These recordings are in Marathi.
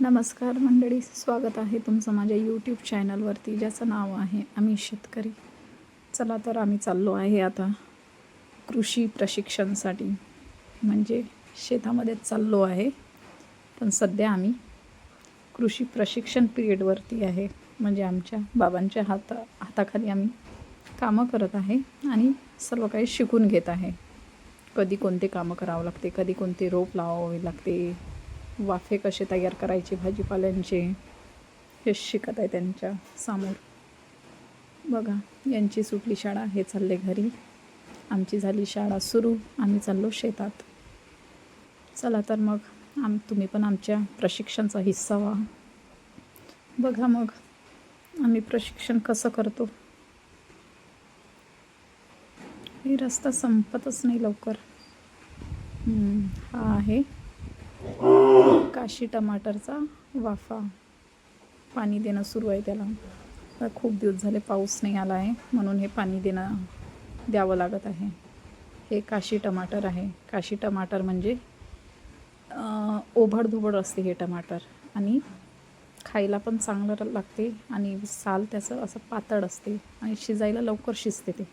नमस्कार मंडळी स्वागत आहे तुमचं माझ्या यूट्यूब चॅनलवरती ज्याचं नाव आहे आम्ही शेतकरी. चला तर आम्ही चाललो आहे आता कृषी प्रशिक्षणसाठी. म्हणजे शेतामध्येच चाललो आहे पण सध्या आम्ही कृषी प्रशिक्षण पिरियडवरती आहे. म्हणजे आमच्या बाबांच्या हाता हाताखाली आम्ही कामं करत आहे आणि सर्व काही शिकून घेत आहे. कधी कोणते कामं करावं लागते कधी कोणते रोप लावावे लागते वाफे कसे तयार करायचे भाजीपाल्यांचे हे शिकत आहे त्यांच्यासमोर. बघा यांची सुटली शाळा हे चालले घरी. आमची झाली शाळा सुरू आम्ही चाललो शेतात. चला तर मग आम तुम्ही पण आमच्या प्रशिक्षणचा हिस्सा व्हा. बघा मग आम्ही प्रशिक्षण कसं करतो? हे रस्ता संपतच नाही लवकर. हा आहे. काशी टमाटरचा वाफा. पाणी देणं सुरू आहे त्याला. खूप दिवस झाले पाऊस नाही आला आहे म्हणून हे पाणी देणं द्यावं लागत आहे. हे काशी टमाटर आहे. काशी टमाटर म्हणजे अं, ओभडधोबड असते हे टमाटर. आणि खायला पण चांगलं लागते आणि साल त्याचं असं पातळ असते आणि शिजायला लवकर शिजते ते.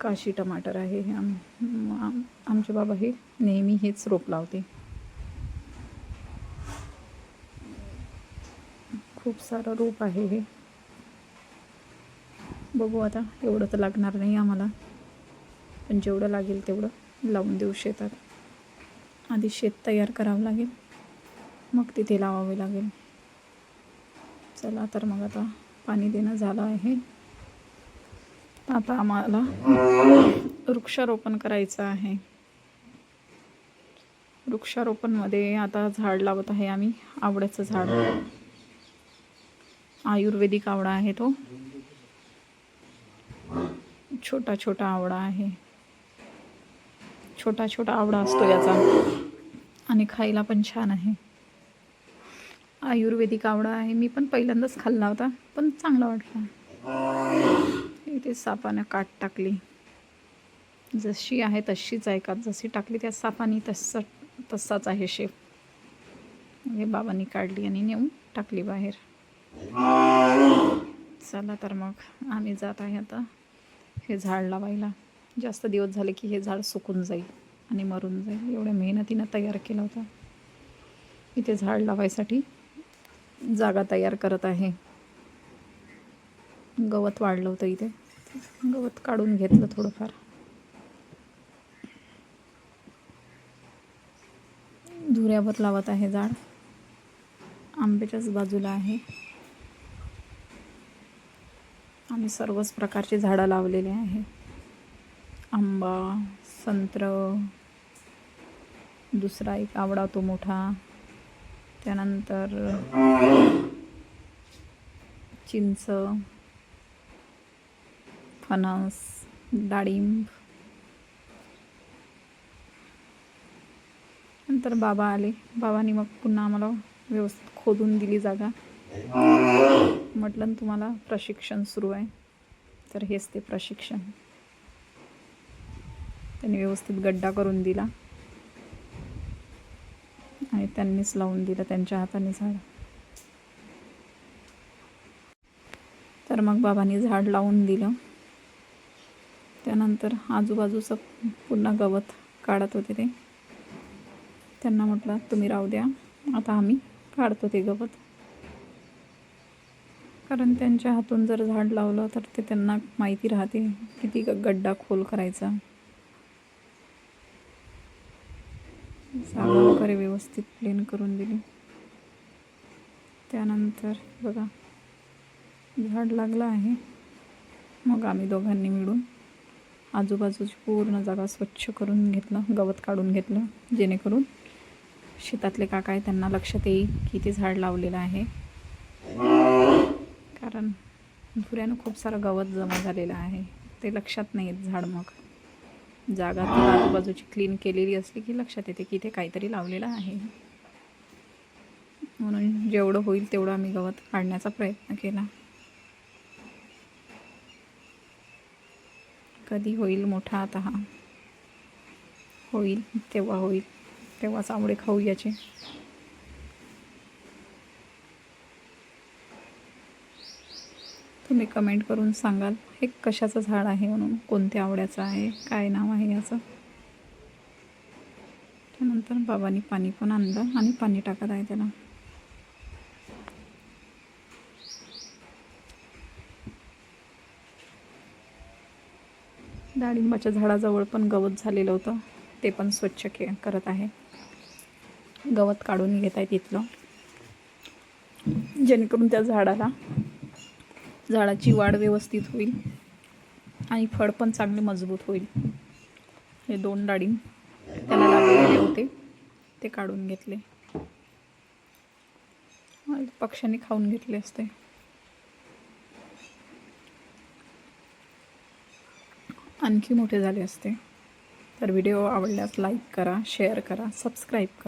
काशी टमाटर आहे हे आम आमचे बाबा हे नेहमी हेच रोप लावते. खूप सारं रोप आहे हे. बघू आता एवढं तर लागणार नाही आम्हाला. पण जेवढं लागेल तेवढं लावून देऊ शेतात. आधी शेत तयार करावं लागेल. मग तिथे लावावे लागेल. चला तर मग आता पाणी देणं झालं आहे. आता आम्हाला वृक्षारोपण करायचं आहे. वृक्षारोपणमध्ये आता झाड लावत आहे आम्ही आवड्याचं झाड. आयुर्वेदिक आवडा आहे तो. छोटा छोटा आवडा आहे. छोटा छोटा आवडा असतो याचा. आणि खायला पण छान आहे. आयुर्वेदिक आवडा आहे. मी पण पहिल्यांदाच खाल्ला होता पण चांगला वाटला. इथे सापानं काट टाकली. जशी आहे तशीच आहे का जशी टाकली त्या सापानी तसं तसाच आहे शेप म्हणजे बाबांनी काढली आणि नेऊन टाकली बाहेर. चला तर मग आम्ही जात आहे आता हे झाड लावायला. जास्त दिवस झाले की हे झाड सुकून जाईल आणि मरून जाईल. एवढ्या मेहनतीनं तयार केलं होतं. इथे झाड लावायसाठी जागा तयार करत आहे. गवत वाढलं होतं इथे. गवत काढून घेतलं थोडंफार. धुऱ्यावर लावत आहे झाड. आंब्याच्याच बाजूला आहे. आम्ही सर्वच प्रकारची झाडं लावलेली आहे. आंबा संत्र दुसरा एक आवडा तो मोठा. त्यानंतर चिंच फणस डाळिंब. नंतर बाबा आले. बाबांनी मग पुन्हा आम्हाला व्यवस्थित खोदून दिली जागा. म्हटलं ना तुम्हाला प्रशिक्षण सुरू आहे. तर हेच ते प्रशिक्षण. त्यांनी व्यवस्थित गड्डा करून दिला. आणि त्यांनीच लावून दिलं त्यांच्या हाताने झाड. तर मग बाबांनी झाड लावून दिलं. त्यानंतर आजूबाजूचं पुन्हा गवत काढत होते ते. त्यांना म्हटलं तुम्ही राहू द्या. आता आम्ही काढतो ते गवत. कारण त्यांच्या हातून जर झाड लावलं तर ते त्यांना माहिती राहते किती ग- गड्डा खोल करायचा. जागा वगैरे व्यवस्थित प्लेन करून दिली. त्यानंतर बघा झाड लागलं आहे. मग आम्ही दोघांनी मिळून आजूबाजूची पूर्ण जागा स्वच्छ करून घेतलं गवत काढून घेतलं जेणेकरून शेतातले काका आहे त्यांना लक्षात येईल की ते झाड लावलेलं आहे. कारण भुऱ्यानं खूप सारं गवत जमा झालेलं आहे. ते लक्षात नाही येत झाड मग. जागा आजूबाजूची क्लीन केलेली असली की लक्षात येते की ते काहीतरी लावलेलं आहे. म्हणून जेवढं होईल तेवढं आम्ही गवत काढण्याचा प्रयत्न केला. कधी होईल मोठा आता हा. होईल तेव्हा होईल. तेव्हा चांबडे खाऊ याचे. तुम्ही कमेंट करून सांगाल हे कशाचं झाड आहे म्हणून? कोणत्या आवड्याचं आहे? काय नाव आहे याचं? त्यानंतर बाबांनी पाणी पण आणलं आणि पाणी टाकत आहे त्याला. डाळिंबाच्या झाडाजवळ पण गवत झालेलं होतं. ते पण स्वच्छ के करत आहे. गवत काढून घेत आहे तिथलं. जेणेकरून त्या झाडाला झाडाची वाढ व्यवस्थित होईल आणि फळ पण चांगले मजबूत होईल. हे दोन डाळिंब त्याला लागलेले होते. ते काढून घेतले. पक्ष्यांनी खाऊन घेतले असते. आणखी मोठे झाले असते. तर व्हिडिओ आवडल्यास लाईक करा शेअर करा सबस्क्राईब करा.